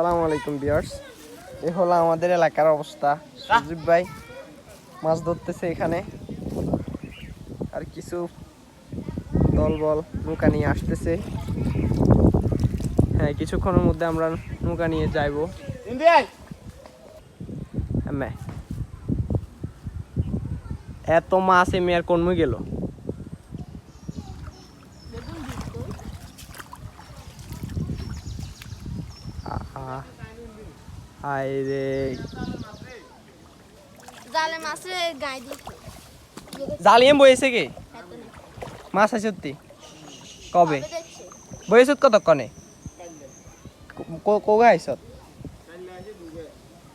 আসসালামু আলাইকুম বিয়ার্স এ হলো আমাদের এলাকার অবস্থা। সুজিব ভাই মাছ ধরতেছে এখানে। আর কিছু দলবল নৌকা নিয়ে আসতেছে। হ্যাঁ কিছুক্ষণের মধ্যে আমরা নৌকা নিয়ে যাইব। হ্যাঁ এত মাছ এমনি আর কমে গেল। আহা হায় রে। জালে মাছে গাই দিত জালিয়াম বয়েছে কি? মাছ আছে সত্যি। কবে? বয়েছত কতক্ষণে? কবে আইসত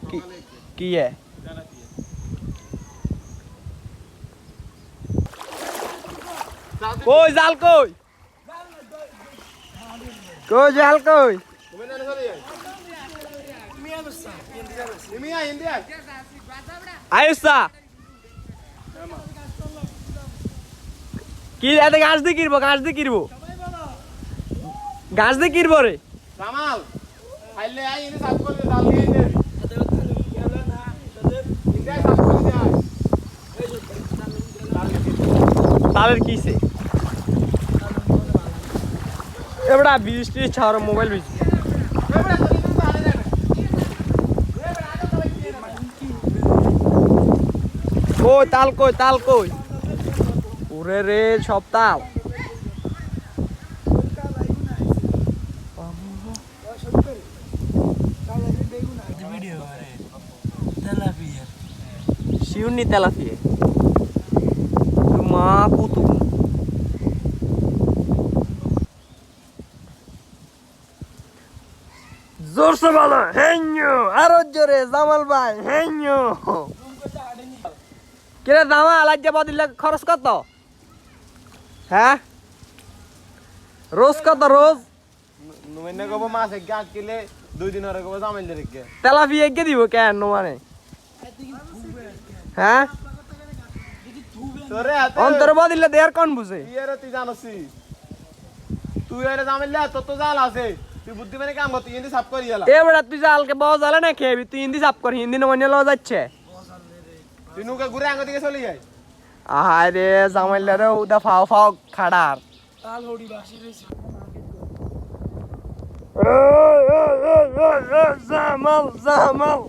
কি কি এ? কই জাল কই? কই জাল কই? আয়ুসা কি এতে গাছ দিয়ে কিনবো গাছ দিয়ে কিনবো গাছ দিয়ে কিনবো রে? রামাল খাইলে আই ইনি সাফ করে দে, ডাল দিয়ে দে কিসে এবড়া বৃষ্টি ছাড় মোবাইল বিজ কই, তাল কই তাল কই? ওরে রে, সব তাল। শিউনি তেলাপিয়ে। মা কুতু জোরসে ভালো হেঞ্জো আরও জোরে, জামাল ভাই হেঞ্জো কিরে জামাল আজ বদিলে খরচ কত হ্যাঁ রোজ কত রোজ নুমেনে কব মাছ এক গাছ কিলে দুই দিন হরে কব জামাইল দে রেখে তেলাপি এগে দিব কেন মানে হ্যাঁ তোরে হাতে অন্তর বদিলে দেয়ার কোন বুঝে ইয়ে রে তুই জানসি তুই এর জামাইল দে তোর তো জাল আছে তুই বুদ্ধি মানে কাম করতে ইনি সাফ করি গেলা এ বেড়া তুই জালকে বউ জালে না খেবি তুই হিন্দি সাপ কর হিন্দি নমনে লো যাচ্ছে তুই নৌকা ঘুরে আঙ্গ দিকে চলে যাই আহারে জামাইলারে উদা ফাও ফাও খাড়ার। জামাল জামাল।